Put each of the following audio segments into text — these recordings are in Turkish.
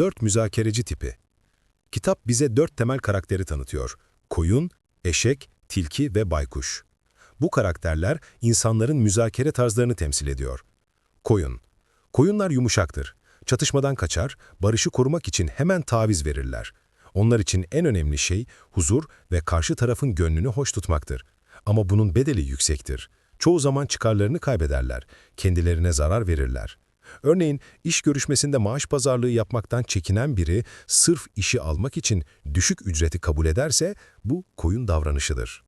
Dört müzakereci tipi. Kitap bize dört temel karakteri tanıtıyor. Koyun, eşek, tilki ve baykuş. Bu karakterler insanların müzakere tarzlarını temsil ediyor. Koyun. Koyunlar yumuşaktır. Çatışmadan kaçar, barışı korumak için hemen taviz verirler. Onlar için en önemli şey huzur ve karşı tarafın gönlünü hoş tutmaktır. Ama bunun bedeli yüksektir. Çoğu zaman çıkarlarını kaybederler, kendilerine zarar verirler. Örneğin iş görüşmesinde maaş pazarlığı yapmaktan çekinen biri sırf işi almak için düşük ücreti kabul ederse bu koyun davranışıdır.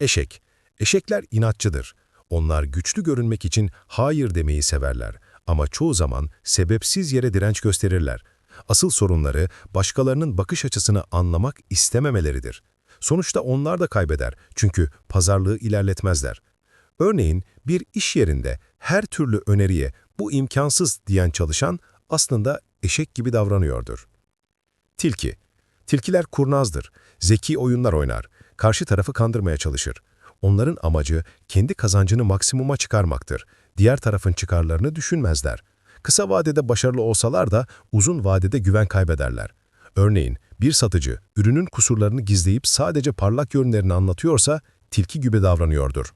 Eşek. Eşekler inatçıdır. Onlar güçlü görünmek için hayır demeyi severler ama çoğu zaman sebepsiz yere direnç gösterirler. Asıl sorunları başkalarının bakış açısını anlamak istememeleridir. Sonuçta onlar da kaybeder çünkü pazarlığı ilerletmezler. Örneğin bir iş yerinde her türlü öneriye bu imkansız diyen çalışan aslında eşek gibi davranıyordur. Tilki. Tilkiler kurnazdır. Zeki oyunlar oynar. Karşı tarafı kandırmaya çalışır. Onların amacı kendi kazancını maksimuma çıkarmaktır. Diğer tarafın çıkarlarını düşünmezler. Kısa vadede başarılı olsalar da uzun vadede güven kaybederler. Örneğin bir satıcı ürünün kusurlarını gizleyip sadece parlak yönlerini anlatıyorsa tilki gibi davranıyordur.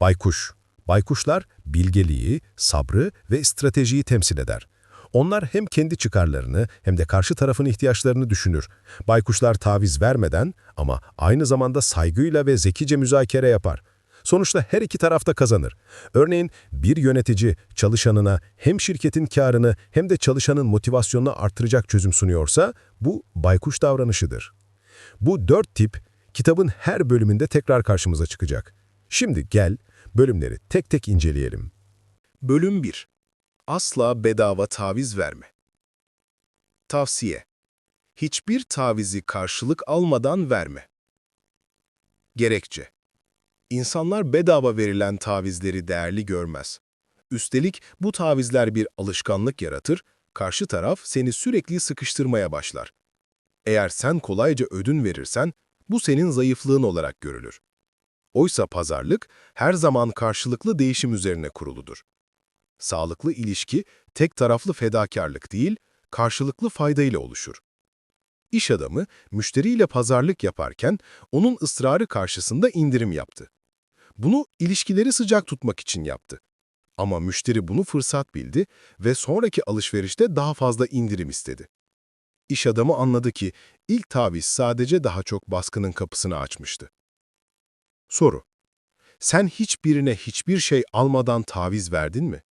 Baykuş. Baykuşlar bilgeliği, sabrı ve stratejiyi temsil eder. Onlar hem kendi çıkarlarını hem de karşı tarafın ihtiyaçlarını düşünür. Baykuşlar taviz vermeden ama aynı zamanda saygıyla ve zekice müzakere yapar. Sonuçta her iki tarafta kazanır. Örneğin bir yönetici çalışanına hem şirketin karını hem de çalışanın motivasyonunu artıracak çözüm sunuyorsa bu baykuş davranışıdır. Bu dört tip kitabın her bölümünde tekrar karşımıza çıkacak. Şimdi gel bölümleri tek tek inceleyelim. Bölüm 1. Asla bedava taviz verme. Tavsiye. Hiçbir tavizi karşılık almadan verme. Gerekçe. İnsanlar bedava verilen tavizleri değerli görmez. Üstelik bu tavizler bir alışkanlık yaratır, karşı taraf seni sürekli sıkıştırmaya başlar. Eğer sen kolayca ödün verirsen, bu senin zayıflığın olarak görülür. Oysa pazarlık her zaman karşılıklı değişim üzerine kuruludur. Sağlıklı ilişki tek taraflı fedakarlık değil, karşılıklı faydayla oluşur. İş adamı müşteriyle pazarlık yaparken onun ısrarı karşısında indirim yaptı. Bunu ilişkileri sıcak tutmak için yaptı. Ama müşteri bunu fırsat bildi ve sonraki alışverişte daha fazla indirim istedi. İş adamı anladı ki ilk taviz sadece daha çok baskının kapısını açmıştı. Soru. Sen hiçbirine hiçbir şey almadan taviz verdin mi?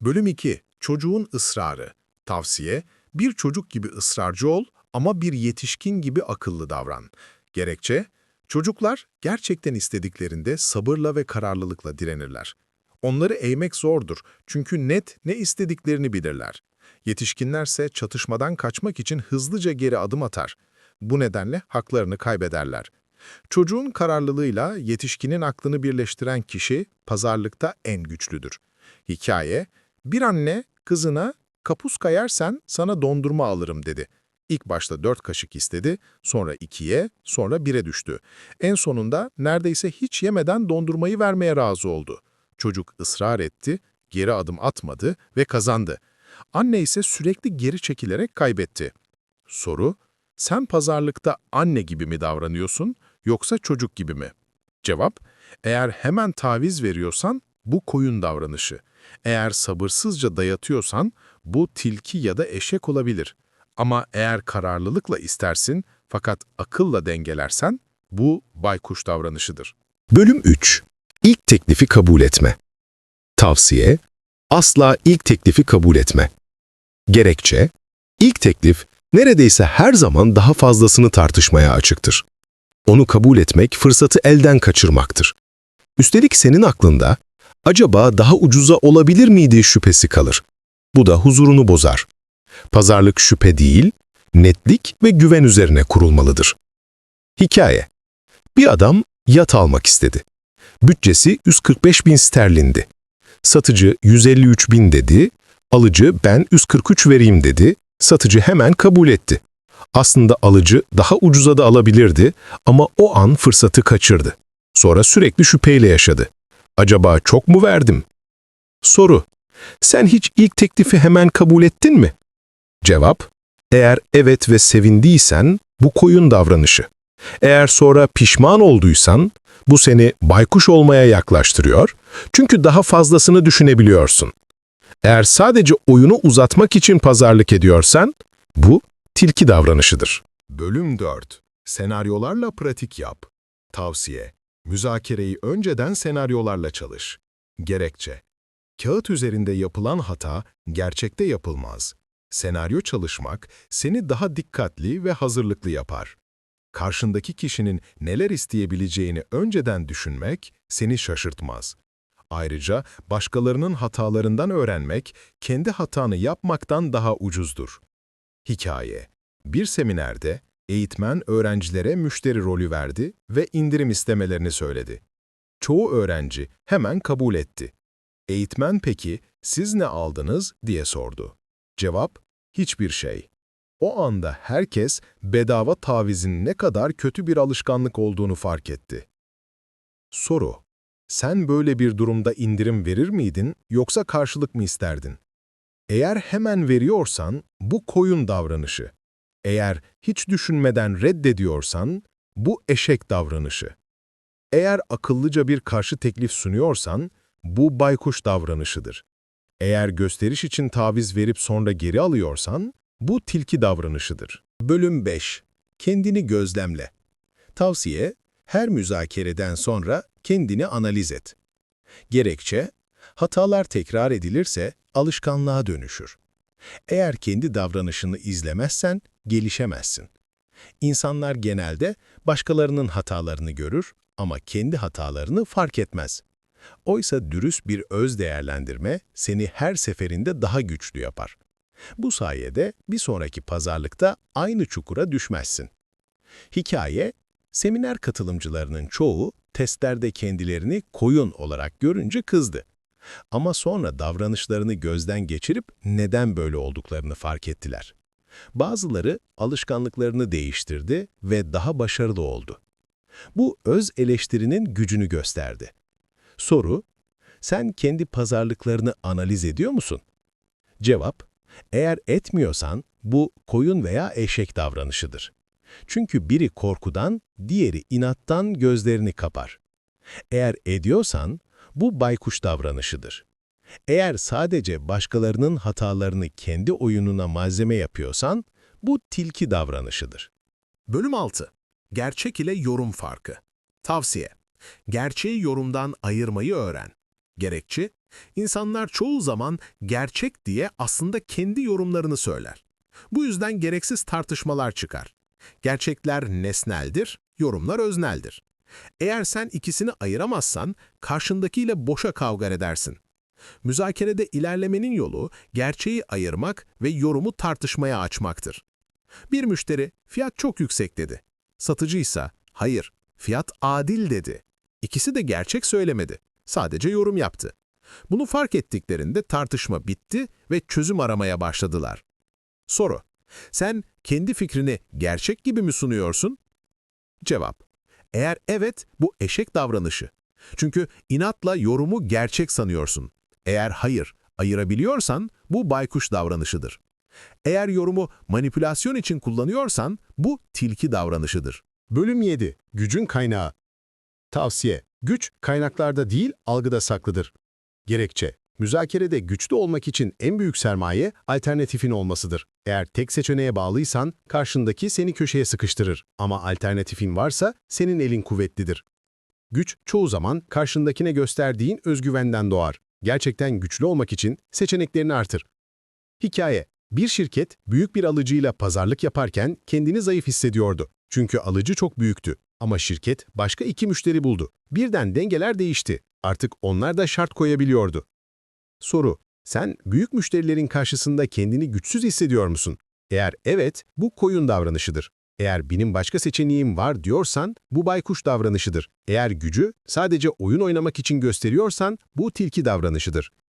Bölüm 2. Çocuğun ısrarı. Tavsiye, bir çocuk gibi ısrarcı ol ama bir yetişkin gibi akıllı davran. Gerekçe, çocuklar gerçekten istediklerinde sabırla ve kararlılıkla direnirler. Onları eğmek zordur çünkü net ne istediklerini bilirler. Yetişkinlerse çatışmadan kaçmak için hızlıca geri adım atar. Bu nedenle haklarını kaybederler. Çocuğun kararlılığıyla yetişkinin aklını birleştiren kişi pazarlıkta en güçlüdür. Hikaye, bir anne kızına kapus kayarsan sana dondurma alırım dedi. İlk başta dört kaşık istedi, sonra ikiye, sonra bire düştü. En sonunda neredeyse hiç yemeden dondurmayı vermeye razı oldu. Çocuk ısrar etti, geri adım atmadı ve kazandı. Anne ise sürekli geri çekilerek kaybetti. Soru, sen pazarlıkta anne gibi mi davranıyorsun yoksa çocuk gibi mi? Cevap, eğer hemen taviz veriyorsan bu koyun davranışı. Eğer sabırsızca dayatıyorsan bu tilki ya da eşek olabilir. Ama eğer kararlılıkla istersin fakat akılla dengelersen bu baykuş davranışıdır. Bölüm 3. İlk teklifi kabul etme. Tavsiye, asla ilk teklifi kabul etme. Gerekçe, ilk teklif neredeyse her zaman daha fazlasını tartışmaya açıktır. Onu kabul etmek fırsatı elden kaçırmaktır. Üstelik senin aklında acaba daha ucuza olabilir miydi şüphesi kalır. Bu da huzurunu bozar. Pazarlık şüphe değil, netlik ve güven üzerine kurulmalıdır. Hikaye Bir adam yat almak istedi. Bütçesi 145 bin sterlindi. Satıcı 153 bin dedi, alıcı ben 143 vereyim dedi, satıcı hemen kabul etti. Aslında alıcı daha ucuza da alabilirdi ama o an fırsatı kaçırdı. Sonra sürekli şüpheyle yaşadı. Acaba çok mu verdim? Soru. Sen hiç ilk teklifi hemen kabul ettin mi? Cevap. Eğer evet ve sevindiysen bu koyun davranışı. Eğer sonra pişman olduysan bu seni baykuş olmaya yaklaştırıyor çünkü daha fazlasını düşünebiliyorsun. Eğer sadece oyunu uzatmak için pazarlık ediyorsan bu tilki davranışıdır. Bölüm 4. Senaryolarla pratik yap. Tavsiye. Müzakereyi önceden senaryolarla çalış. Gerekçe. Kağıt üzerinde yapılan hata gerçekte yapılmaz. Senaryo çalışmak seni daha dikkatli ve hazırlıklı yapar. Karşındaki kişinin neler isteyebileceğini önceden düşünmek seni şaşırtmaz. Ayrıca başkalarının hatalarından öğrenmek kendi hatanı yapmaktan daha ucuzdur. Hikaye Bir seminerde eğitmen öğrencilere müşteri rolü verdi ve indirim istemelerini söyledi. Çoğu öğrenci hemen kabul etti. Eğitmen peki siz ne aldınız diye sordu. Cevap hiçbir şey. O anda herkes bedava tavizin ne kadar kötü bir alışkanlık olduğunu fark etti. Soru Sen böyle bir durumda indirim verir miydin yoksa karşılık mı isterdin? Eğer hemen veriyorsan bu koyun davranışı. Eğer hiç düşünmeden reddediyorsan bu eşek davranışı. Eğer akıllıca bir karşı teklif sunuyorsan bu baykuş davranışıdır. Eğer gösteriş için taviz verip sonra geri alıyorsan bu tilki davranışıdır. Bölüm 5. Kendini gözlemle. Tavsiye, her müzakereden sonra kendini analiz et. Gerekçe, hatalar tekrar edilirse alışkanlığa dönüşür. Eğer kendi davranışını izlemezsen gelişemezsin. İnsanlar genelde başkalarının hatalarını görür ama kendi hatalarını fark etmez. Oysa dürüst bir öz değerlendirme seni her seferinde daha güçlü yapar. Bu sayede bir sonraki pazarlıkta aynı çukura düşmezsin. Hikaye, seminer katılımcılarının çoğu testlerde kendilerini koyun olarak görünce kızdı. Ama sonra davranışlarını gözden geçirip neden böyle olduklarını fark ettiler. Bazıları alışkanlıklarını değiştirdi ve daha başarılı oldu. Bu öz eleştirinin gücünü gösterdi. Soru, sen kendi pazarlıklarını analiz ediyor musun? Cevap, eğer etmiyorsan bu koyun veya eşek davranışıdır. Çünkü biri korkudan, diğeri inattan gözlerini kapar. Eğer ediyorsan bu baykuş davranışıdır. Eğer sadece başkalarının hatalarını kendi oyununa malzeme yapıyorsan bu tilki davranışıdır. Bölüm 6. Gerçek ile yorum farkı. Tavsiye. Gerçeği yorumdan ayırmayı öğren. Gerekçe, insanlar çoğu zaman gerçek diye aslında kendi yorumlarını söyler. Bu yüzden gereksiz tartışmalar çıkar. Gerçekler nesneldir, yorumlar özneldir. Eğer sen ikisini ayıramazsan karşındakiyle boşa kavga edersin. Müzakerede ilerlemenin yolu gerçeği ayırmak ve yorumu tartışmaya açmaktır. Bir müşteri fiyat çok yüksek dedi. Satıcıysa hayır fiyat adil dedi. İkisi de gerçek söylemedi. Sadece yorum yaptı. Bunu fark ettiklerinde tartışma bitti ve çözüm aramaya başladılar. Soru. Sen kendi fikrini gerçek gibi mi sunuyorsun? Cevap. Eğer evet, bu eşek davranışı. Çünkü inatla yorumu gerçek sanıyorsun. Eğer hayır, ayırabiliyorsan bu baykuş davranışıdır. Eğer yorumu manipülasyon için kullanıyorsan bu tilki davranışıdır. Bölüm 7. Gücün kaynağı. Tavsiye. Güç kaynaklarda değil, algıda saklıdır. Gerekçe. Müzakerede güçlü olmak için en büyük sermaye alternatifin olmasıdır. Eğer tek seçeneğe bağlıysan karşındaki seni köşeye sıkıştırır. Ama alternatifin varsa senin elin kuvvetlidir. Güç çoğu zaman karşındakine gösterdiğin özgüvenden doğar. Gerçekten güçlü olmak için seçeneklerini artır. Hikaye. Bir şirket büyük bir alıcıyla pazarlık yaparken kendini zayıf hissediyordu. Çünkü alıcı çok büyüktü. Ama şirket başka iki müşteri buldu. Birden dengeler değişti. Artık onlar da şart koyabiliyordu. Soru, sen büyük müşterilerin karşısında kendini güçsüz hissediyor musun? Eğer evet, bu koyun davranışıdır. Eğer benim başka seçeneğim var diyorsan, bu baykuş davranışıdır. Eğer gücü sadece oyun oynamak için gösteriyorsan, bu tilki davranışıdır.